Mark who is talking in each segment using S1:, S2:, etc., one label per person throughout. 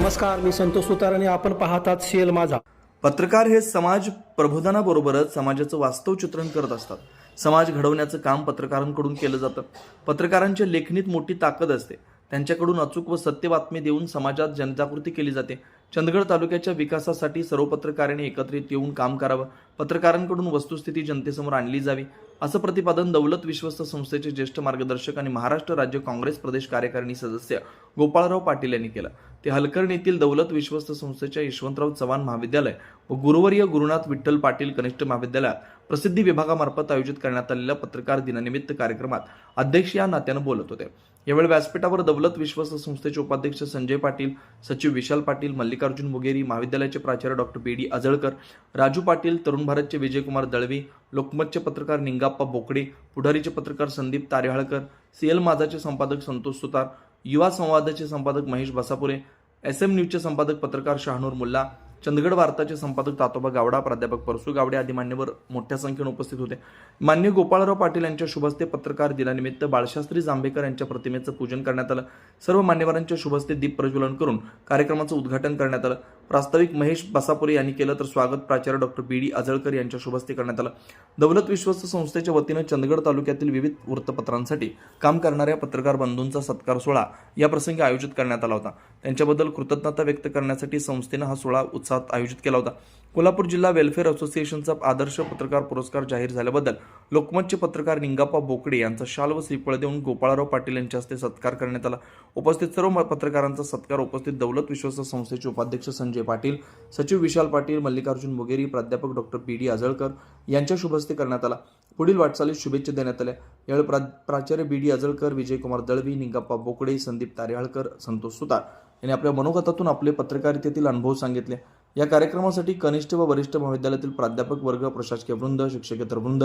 S1: नमस्कार मी संतोष सुतार आणि आपण पाहतात शेल माझा.
S2: पत्रकार हे समाज प्रबोधनाबरोबरच समाजाचं वास्तव चित्रण करत असतात. समाज घडवण्याचं काम पत्रकारांकडून केलं जातं. पत्रकारांच्या लेखणीत मोठी ताकद असते. त्यांच्याकडून अचूक व सत्य बातमी देऊन समाजात जनजागृती केली जाते. चंदगड तालुक्याच्या विकासासाठी सर्व पत्रकारांनी एकत्रित येऊन काम करावं. पत्रकारांकडून वस्तुस्थिती जनतेसमोर आणली जावी. असं प्रतिपादन दौलत विश्वस्त संस्थेचे ज्येष्ठ मार्गदर्शक आणि महाराष्ट्र राज्य काँग्रेस प्रदेश कार्यकारिणी सदस्य गोपाळराव पाटील यांनी केलं. ते हलकर्णी येथील दौलत विश्वस्त संस्थेच्या यशवंतराव चव्हाण महाविद्यालय व गुरुवर्य गुरुनाथ विठ्ठल पाटील कनिष्ठ महाविद्यालयात प्रसिद्धी विभागामार्फत आयोजित करण्यात आलेल्या पत्रकार दिनानिमित्त कार्यक्रमात अध्यक्ष या नात्यानं बोलत होते. यावेळी व्यासपीठावर दौलत विश्वस्त संस्थेचे उपाध्यक्ष संजय पाटील सचिव विशाल पाटील मल्लिकार्जुन मुगेरी महाविद्यालयाचे प्राचार्य doctor B D. Ajalkar Raju Patil Tarun भारतचे विजयकुमार दळवी लोकमतचे पत्रकार निंगाप्पा बोकडे पुढारीचे पत्रकार संदीप तारेहाळकर सीएल माझाचे संपादक संतोष सुतार युवा संवादाचे संपादक महेश बसापुरे एस एम न्यूजचे संपादक पत्रकार शहानूर मुल्ला चंदगड वार्ताचे संपादक तातोबा गावडा प्राध्यापक परसू गावडे आदी मान्यवर मोठ्या संख्येने उपस्थित होते. मान्य गोपाळराव पाटील यांच्या शुभस्ते पत्रकार दिनानिमित्त बाळशास्त्री जांभेकर यांच्या प्रतिमेचं पूजन करण्यात आलं. सर्व मान्यवरांच्या शुभस्ते दीप प्रज्वलन करून कार्यक्रमाचं उद्घाटन करण्यात आलं. प्रास्ताविक महेश बसापुरे यांनी केलं तर स्वागत प्राचार्य डॉक्टर बी डी आजळकर यांच्या शुभहस्ते करण्यात आलं. दौलत विश्वस्त संस्थेच्या वतीनं चंदगड तालुक्यातील विविध वृत्तपत्रांसाठी काम करणाऱ्या पत्रकार बंधूंचा सत्कार सोहळा या प्रसंगी आयोजित करण्यात आला होता. त्यांच्याबद्दल कृतज्ञता व्यक्त करण्यासाठी संस्थेनं हा सोहळा उत्साहात आयोजित केला होता. कोल्हापूर जिल्हा वेलफेअर असोसिएशनचा आदर्श पत्रकार पुरस्कार जाहीर झाल्याबद्दल लोकमतचे पत्रकार निंगाप्पा बोकडे यांचा शाल व श्रीफळ देऊन गोपाळराव पाटील यांच्या हस्ते सत्कार करण्यात आला. उपस्थित सर्व पत्रकारांचा सत्कार उपस्थित दौलत विश्वस्त संस्थेचे उपाध्यक्ष संजय पाटील सचिव विशाल पाटील मल्लिकार्जुन मुगेरी प्राध्यापक डॉक्टर पी डी आजळकर यांच्या शुभहस्ते करण्यात आला. पुढील वाटचालीत शुभेच्छा देण्यात आल्या. यावेळी प्रा प्राचार्य बी डी आजळकर विजयकुमार दळवी निंगाप्पा बोकडे संदीप तारेहाळकर संतोष सुतार यांनी आपल्या मनोगतातून आपले पत्रकारितेतील अनुभव सांगितले. या कार्यक्रमासाठी कनिष्ठ व वरिष्ठ महाविद्यालयातील प्राध्यापक वर्ग प्रशासकीय वृंद शिक्षकेतर वृंद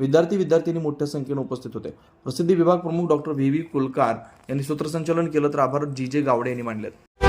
S2: विद्यार्थी विद्यार्थिनी मोठ्या संख्येने उपस्थित होते. प्रसिद्धी विभाग प्रमुख डॉक्टर व्ही व्ही कुलकार यांनी सूत्रसंचालन केलं तर आभार. जी जे गावडे यांनी मांडलेत.